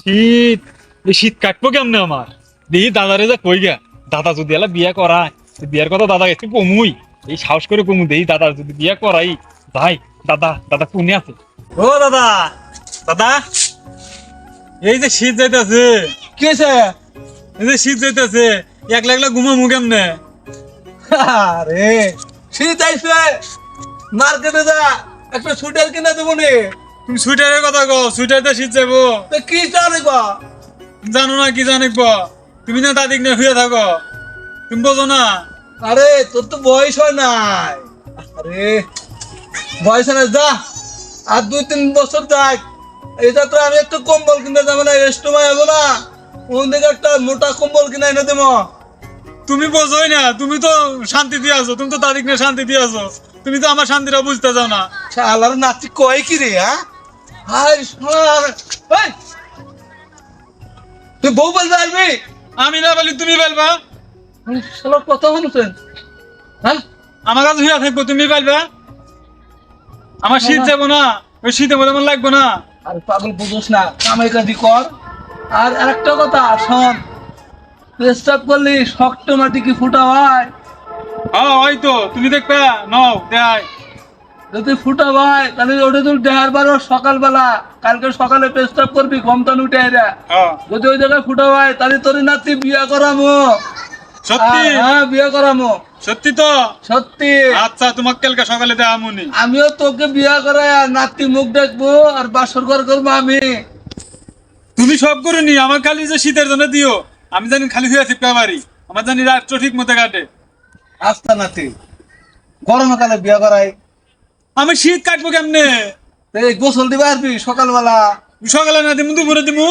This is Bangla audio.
শীত, এই শীত কাটবো কেমনে আমার? দেখি দাদারে যা কই গা। দাদা যদি এলা বিয়া করায় বিয়ার কথা দাদা একটু কমুই। এই সাহস করে কমু দেই দাদা যদি বিয়া করাই। ভাই দাদা দাদা কোনে আছে? ও দাদা দাদা, এই যে শীত যাইতেছে। কি হয়েছে এই যে শীত যাইতেছে। একলা একলা ঘুমামু কেমনে? আরে, শীত আইছে। মার্কেটে যা, একটা সুইটার কিনে দেবো নি। তুমি সুইটারের কথা কো সুইটারতে শীত যাব তো কি জানি গো জানো না কি জানিব? তুমি না দাদিক না শুয়ে থাকো। তুমি বোঝো না? আরে তোর তো বয়স হয় নাই। আরে বয়স হয় না যা। আর দুই তিন বছর যাক। এটা তো আমি একটু কম্বল কিনে যাব না রেস্ট যাব না। কোন দিকে একটা মোটা কম্বল কিনে এনে দেবো? তুমি বোঝোই না তুমি তো শান্তি দিয়ে আছো তুমি তো দাদিক না শান্তি দিয়ে আছো। তুমি তো আমার শান্তিটা বুঝতে চাও না। শালার নাতি কয় কি রে হ্যাঁ! তুই বউ আসবি? আমি না বলি তুমি বলবা। শালার কথা শুনছেন। হ্যাঁ? আমার কাছে শুয়ে থাকব তুমি বলবা। আমার শীত যাব না ওই শীতে বলে আমার লাগবো না। আর পাগল বুঝোস না কামাই কাজি কর। আর একটা কথা শোন। পেস্টাপ করলি শক্ত মাটি কি ফুটা হয়? হ্যাঁ হয়তো তুমি দেখবা নাও দেয়। যদি ফুটা হয় তাহলে ওটা তুই দেহার বারো সকালবেলা। কালকে সকালে পেস্টাপ করবি ঘমতান উঠে আইরা। যদি ওই জায়গায় ফুটা হয় তাহলে তোর নাতি বিয়ে করামো। সত্যি? হ্যাঁ, হ্যাঁ বিয়ে করামো। সত্যি তো? সত্যি। আচ্ছা তোমাকে কালকে সকালে দেওয়া মনি। আমিও তোকে বিয়ে আর নাতি মুখ দেখব আর বাসর ঘর করব আমি। তুমি সব করে নি আমার খালি যে শীতের জন্য দিও। আমি জানি খালি হয়ে থাকতে পারি আমার জানি রাত ঠিক মতো কাটে। আস্তা নাতি। গরমকালে বিয়ে করাই আমি শীত কাটবো কেমনে? এই গোসল দিবা আসবি সকালবেলা। সকালে না দিমু দুপুরে দিমু?